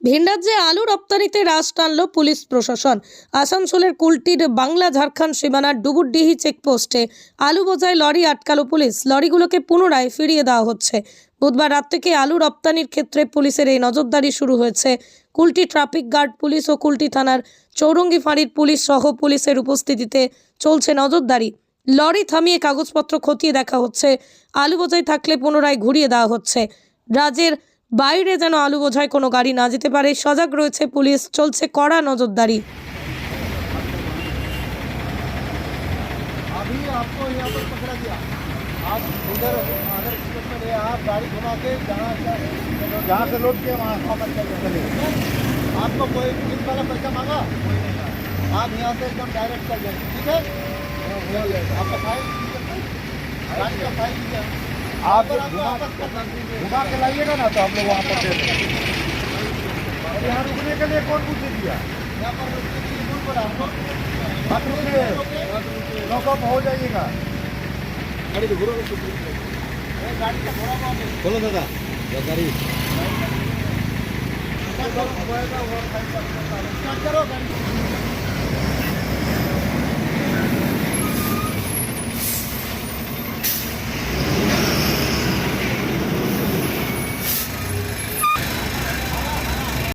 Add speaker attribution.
Speaker 1: ভিনরাজ্যে আলু রপ্তানিতে রাশ টানল পুলিশ প্রশাসন। আসানসোলের কুলটির বাংলা ঝাড়খণ্ড সীমানার ডুবুরডিহি চেকপোস্টে আলু বোঝাই লরি আটকালো পুলিশ। লরিগুলোকে পুনরায় ফিরিয়ে দেওয়া হচ্ছে। বুধবার রাত থেকে আলু রপ্তানির ক্ষেত্রে পুলিশের এই নজরদারি শুরু হয়েছে। কুলটি ট্রাফিক গার্ড পুলিশ ও কুলটি থানার চৌরঙ্গি ফাঁড়ির পুলিশ সহ পুলিশের উপস্থিতিতে চলছে নজরদারি। লরি থামিয়ে কাগজপত্র খতিয়ে দেখা হচ্ছে। আলু বোঝাই থাকলে পুনরায় ঘুরিয়ে দেওয়া হচ্ছে। রাজ্যের বাইরে যেন আলু বোঝায় কোনো গাড়ি না যেতে পারে সজাগ রয়েছে পুলিশ চলছে কড়া নজরদারি
Speaker 2: अभी आपको यहाँ पर पकड़ा गया आप उधर अगर में आप गाड़ी घुमा के जहाँ से जहाँ से लौट के वहाँ वहाँ पर चले चले आपको कोई पुलिस वाला पैसा मांगा कोई नहीं मांगा आप यहाँ से एकदम डायरेक्ट चल जाए ठीक है आपका फाइल गाड़ी का फाइल दिया आप जब घुमा घुमा के लाइएगा ना तो हम लोग वहाँ पर दे देंगे और यहाँ रुकने के लिए कौन पूछ दिया यहाँ पर रुकने के लिए कौन बोला हमको मत रुकिए लॉकअप हो जाइएगा गाड़ी तो घोड़ा गाड़ी का घोड़ा
Speaker 3: बोलो दादा गाड़ी
Speaker 2: करो गाड़ी